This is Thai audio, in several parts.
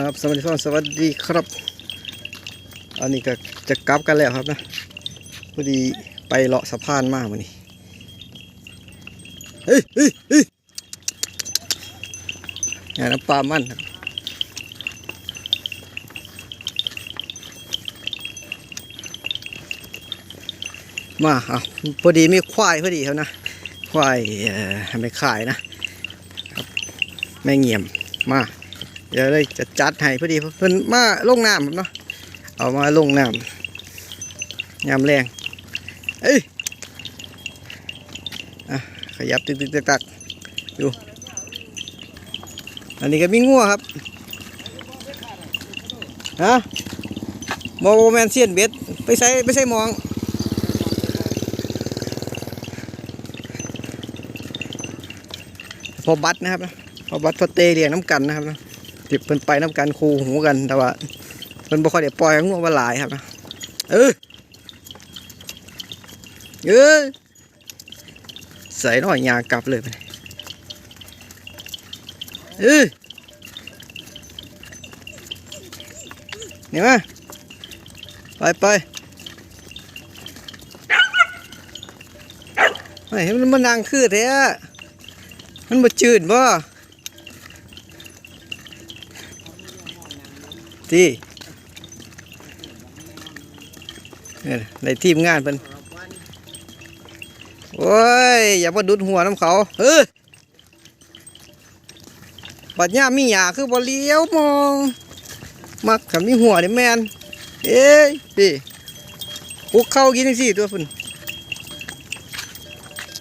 ครับสวัสดีครับสวัสดีครับ อันนี้ก็จะกลับกันแล้วครับนะพอดีไปเลาะสะพานมากวันนี้เฮ้ยเฮ้ยเฮ้ยงาน้ำปลามันครับมาอะพอดีมีควายพอดีครับนะ ควายเอ่อไม่ขายนะครับแม่เงี่ยมมา เดี๋ยวเลยจะจัดให้พอดีเพิ่นมาลงน้ำเนาะเอามาลงน้ำยามแรงเอ้ยอขยับตึกตึกตักตักอยู่อันนี้ก็มีงัวครับฮะบอโมแมนเซียนเบ็ดไปใส่ไปใส่มองพอบัตนะครับนะพอบัตพอเตเรียงน้ำกันนะครับนะ ติบเพิ่นไปน้ำกันคูหูกันแต่ว่าเพิ่นบ่ค่อยได้ปล่อยงูมาหลายครับเออเออใส่หน่อยยากลับเลยไปเออนี่มาไปไปเฮ้ยมันมันนั่งคือแท้มันบ่จืดบ่ ที่นี่ในทีมงานเพิ่นโอ้ย อย่ามาดุดหัวน้ำเขาเออบัดย่ามีหยาคือบ่เลี้ยวมอง มักขันมีหัวนี่แมนเอ้ยพี่คุกเข้ากินสิตัวเพิ่น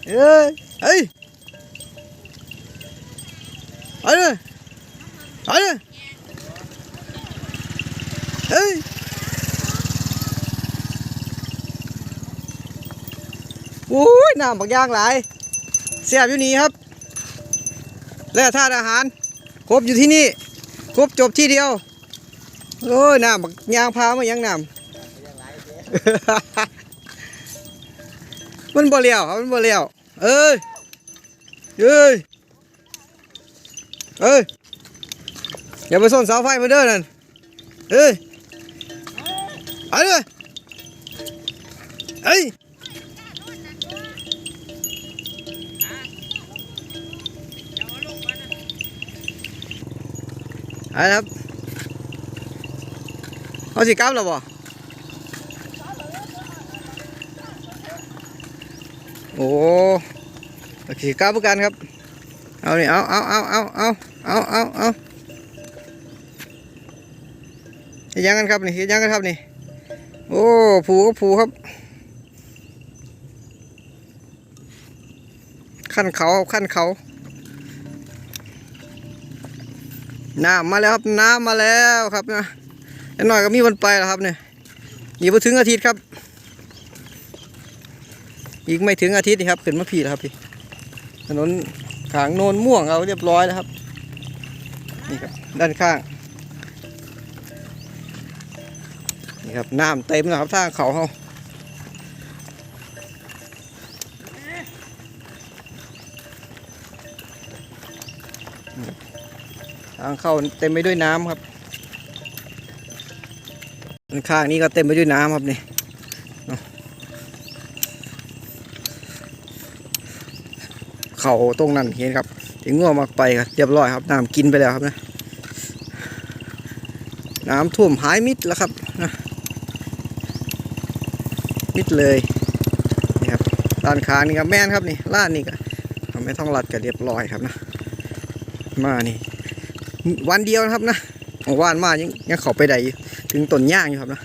เอ้ยเฮ้ยเอาเลยเอาเลย เฮ้ยโอ้ยน้ำบักย่างหลายเสียบอยู่นี่ครับ และท่าอาหาร ครบอยู่ที่นี่ ครบจบที่เดียว โอ้ยน้ำบักย่างพามายังน้ำมันบ่เลี้ยวมันบ่เลี้ยวเอ้ยเอ้ยเอ้ยอย่าไปส้นเสาไฟมาเด้อนั่นเอ้ย เอาเลยเอ้ยอาละครับเอาสิกลับแล้วบ่โอ้สิกลับเหมือกันครับ เอานี่เอาเอาเอาเอาเอาเอาเอาเอาเฮ็ดยังกันครับนี่เฮ็ดยังกันครับนี่ โอ้ผูก็ผูครับ ขั้นเขาครับขั้นเขาน้ำมาแล้วครับน้ำมาแล้วครับนะอีกหน่อยก็มีวันไปแล้วครับเนี่ยอีกไม่ถึงอาทิตย์ครับ อีกไม่ถึงอาทิตย์นี่ครับขึ้นมาผีแล้วครับพี่ถนนขางโนนม่วงเอาเรียบร้อยแล้วครับนี่ครับด้านข้าง ครับน้ำเต็มแล้วครับทางเขาเขาทางเข้าเต็มไปด้วยน้ำครับด้านข้างนี้ก็เต็มไปด้วยน้ำครับนี่เนาะเขาตรงนั้นเห็นครับ ถึงง่วงมากไปครับเรียบร้อยครับน้ำกินไปแล้วครับนะน้ำท่วมหายมิดแล้วครับนะ มิดเลยนี่ครับด้านข้างนี่ครับแม่นครับนี่ล้านนี่ก็ทำไม่ต้องรัดก็เรียบร้อยครับนะมานี่วันเดียวนะครับนะของว่านมายังยังเขาไปได้ถึงต้นย่างอยู่ครับนะ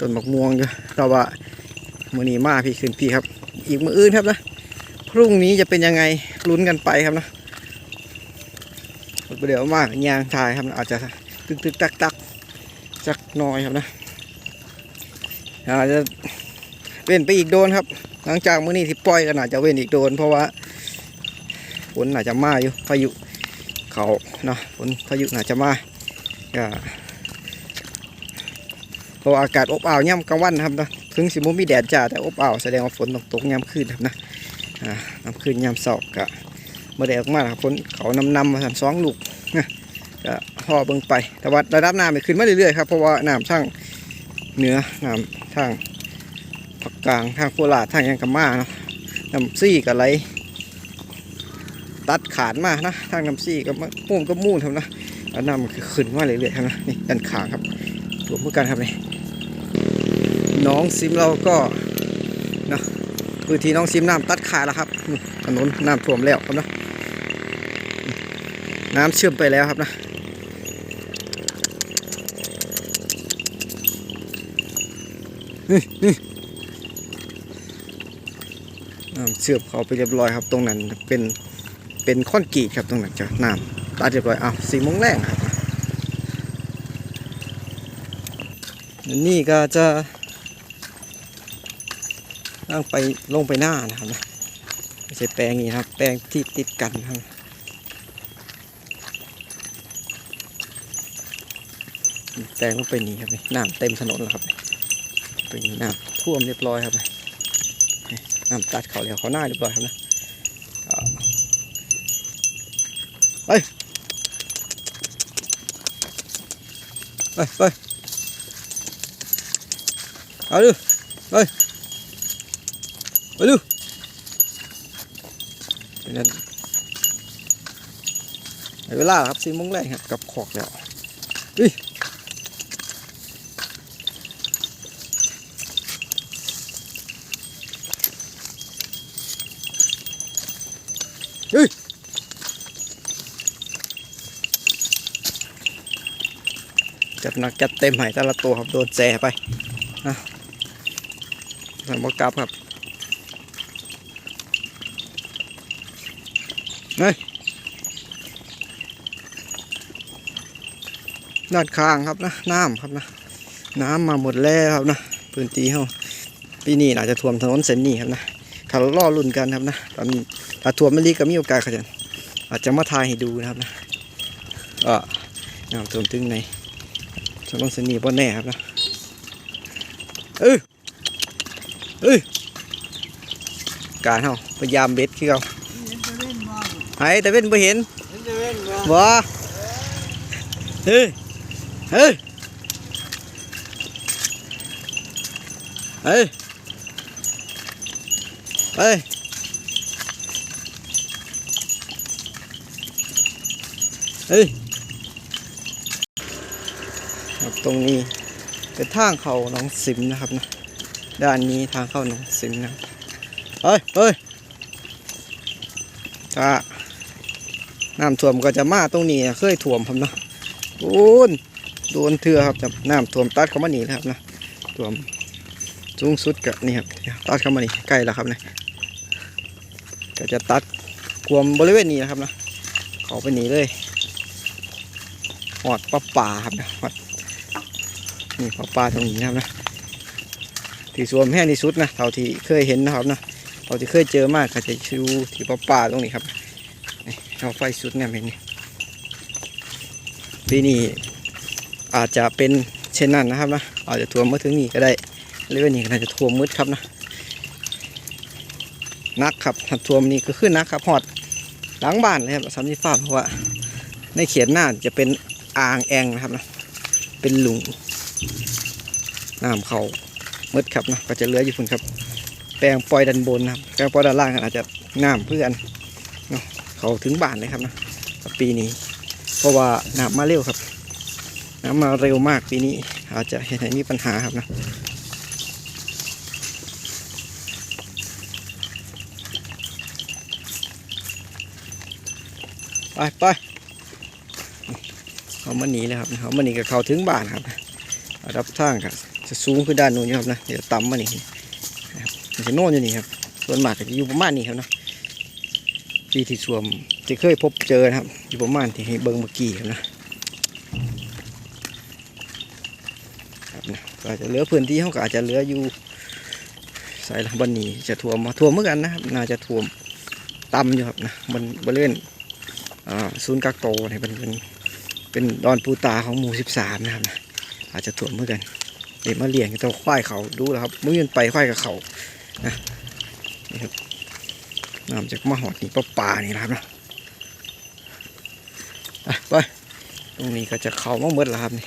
ต้นบักม่วงอยู่แต่ว่ามือนี้มาพี่ขึ้นพี่ครับ อีกมืออื่นครับนะพรุ่งนี้จะเป็นยังไงลุ้นกันไปครับนะเดี๋ยวมากยางทายครับนะอาจจะตึกตึกตักตักจักน้อยครับนะอาจจะ เว้นไปอีกโดนครับ หลังจากมื้อนี้ที่ปล่อยก็น่าจะเว้นอีกโดน เพราะว่าฝนน่าจะมาอยู่พายุเขาเนาะฝนพายุน่าจะมาก็เพราะอากาศอบอ้าวย่ำกลางวันครับนะถึงสิมุมีแดดจ้าแต่อบอ้าวแสดงว่าฝนต้องตกย่ำคืนครับนะอ่าย่ำคืนย่ำเสาร์ก็เมื่อแดดออกมาครับฝนเขานำนำมาสั่นสองลูกนะก็ห่อเบิ่งไปแต่ว่าระดับน้ำมันขึ้นมาเรื่อยๆครับเพราะว่าน้ำทางเหนือน้ำทาง ภาคกลางทางโคราชทางยังกะมาเนาะน้ำซี่กับไหลตัดขาดมานะทางน้ำซี่กับมะม่วงก็มู่นทำนะแล้วน้ำมันคือขึ้นมาเรื่อยๆครับนะนี่ด้านขางครับรวมเพื่อกันครับนี่น้องซิมเราก็เนาะพื้นที่น้องซิมน้ำตัดขาดแล้วครับถนนน้ำท่วมแล้วครับเนาะน้ำเชื่อมไปแล้วครับนะน้ำ เชือมเขาไปเรียบร้อยครับ ตรงนั้นเป็นเป็นคอนกรีตครับตรงนั้นจะน้ำตัดเรียบร้อยอ้าวสี่โมงแรงครับนี่ก็จะนั่งไปลงไปหน้านะครับนะไม่ใช่แปลงนี้ครับ แปลงที่ติดกันครับแปลงลงไปนี่ครับน้ำเต็มถนนแล้วครับเป็นน้ำท่วมเรียบร้อยครับ น้ำตัดเขาแล้วเขาหน้าเรียบร้อยครับนะไปไปไปเอาดูไปไปดูเป็นนั้นได้เวลาครับสี่โมงแรกครับกับขอกแล้วอุ้ย จัดหนักจัดเต็มใหายแต่ละตัวครับโดนแจไปนะสมกลับครับเฮ้ยด้านข้างครับนะน้ำครับนะ น้ำมาหมดแล้วครับนะพื้นที่เขาปีนี้อาจจะท่วมถนนเส้นนี้ครับนะถ้าเราล่อลุ่นกันครับนะตอนถ้าท่วมไม่รีก็มีโอกาสเขาจะอาจจะมาทายให้ดูนะครับนะก็น้ำท่วมถึงใน ถนนเส้นนี้บ่แน่ครับนะเออเอ้ยการเฮาพยายามเบ็ดคือเขาไห้แต่เว้นบ่เห็นบ่เฮ้ยเฮ้ยเฮ้ยเฮ้ยเฮ้ยครับ ตรงนี้เป็นทางเข้าหนองสิมนะครับนะด้านนี้ทางเข้าหนองสิมนะเฮ้ยเฮ้ยถ้าน้ำท่วมก็จะมาตรงนี้เคยท่วมผมนะโดนโดนเถื่อครับจะน้ำท่วมตัดเข้ามานี่นะครับนะท่วมสูงสุดกับนี่ครับตัดเข้ามานี่ใกล้แล้วครับนะก็จะตัดกวมบริเวณนี้นะครับนะเขาไปหนีเลยหอดปลาป่าครับนะหอด นี่ปลาปลาตรงนี้นะครับนะที่สวมแห้งที่สุดนะเท่าที่เคยเห็นนะครับนะเท่าที่เคยเจอมากก็จะชูที่ปลาปลาตรงนี้ครับเอาไฟสุดเนี่ยเห็นนี่ปีนี้อาจจะเป็นเช่นนั้นนะครับนะอาจจะท่วมมาถึงนี่ก็ได้หรือว่านี่ก็น่าจะท่วมมืดครับนะนักครับถ้าท่วมนี่ก็ขึ้นนักครับหอดหลังบ้านเลยครับสามสิบฟ้าเพราะว่าในเขียนหน้าจะเป็นอ่างแองนะครับนะเป็นหลุม น้ำเขามืดครับนะก็จะเลื้อยอยู่พุ่นครับ แปลงปล่อยดันบนนะครับแปลงปล่อยด้านล่างอาจจะน้ำเพื่อนเนาะเขาถึงบ้านเลยครับนะปีนี้ เพราะว่าน้ำมาเร็วครับ น้ำมาเร็วมากปีนี้ อาจจะเห็นให้มีปัญหาครับนะไปไปเขามาหนีแล้วครับเขามาหนีกับเขาถึงบ้านครับรับทางครับ จะสูงขึ้นด้านนู้นครับนะเดี๋ยวต่ำมานี่นะครับมันจะโน่นอยู่นี่ครับส่วนมากจะอยู่ประมาณนี้ครับนะปีที่สวมที่เคยพบเจอนะครับ อยู่ประมาณที่เบิ้งเมื่อกี้ครับนะครับนะก็จะเหลือพื้นที่เขาก็อาจจะเหลืออยู่สายลังบันนี้จะท่วมมาท่วมเหมือนกันนะครับน่าจะท่วมต่ำอยู่ครับนะบนบริเวณศูนย์กักโตเนี่ยเป็นเป็นดอนปูตาของหมู่สิบสามนะครับนะอาจจะถ่วมเหมือนกัน เดี๋ยวมาเลี้ยงตัวควายเขาดูแล้วครับมือมันไปควายกับเขานะนี่ครับน้ำจากมาหอดนี่ปลาป่านี่นะครับนะไปตรงนี้ก็จะเข้ามาหมดแล้วครับนี่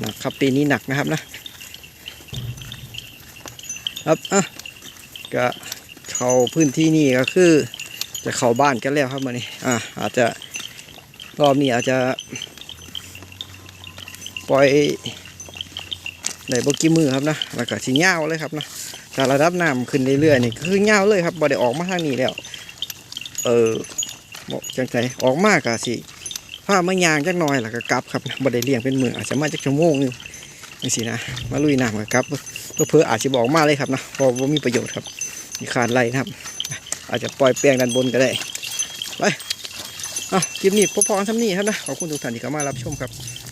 หนักครับปีนี้หนักนะครับนะครับอะก็เข้าพื้นที่นี่ก็คือจะเข้าบ้านกันแล้วครับมานี่อะอาจจะรอบนี้อาจจะ ปล่อยในบกี่มือครับนะแล้วก็สิเงาเลยครับนะถ้าระดับน้ำขึ้นเรื่อยๆนี่คือเงาเลยครับบ่ได้ออกมาทางนี้แล้ว เออจังไสออกมากะสิผ้ามายางจักหน่อยแล้วก็กลับครับบ่ได้เลี้ยงเป็นมืออาจจะมาจักชั่วโมงนึงจังซี่นะมาลุยน้ำกับกลับเพื่อเพื่ออาจจะบอกมาเลยครับนะเพราะว่ามีประโยชน์ครับมีขาดไรนะครับ อาจจะปล่อยแป้งด้านบนก็ได้ไปอะคลิปนี้พบพอกันทำนีครับนะขอบคุณทุกท่านที่เข้ามารับชมครับ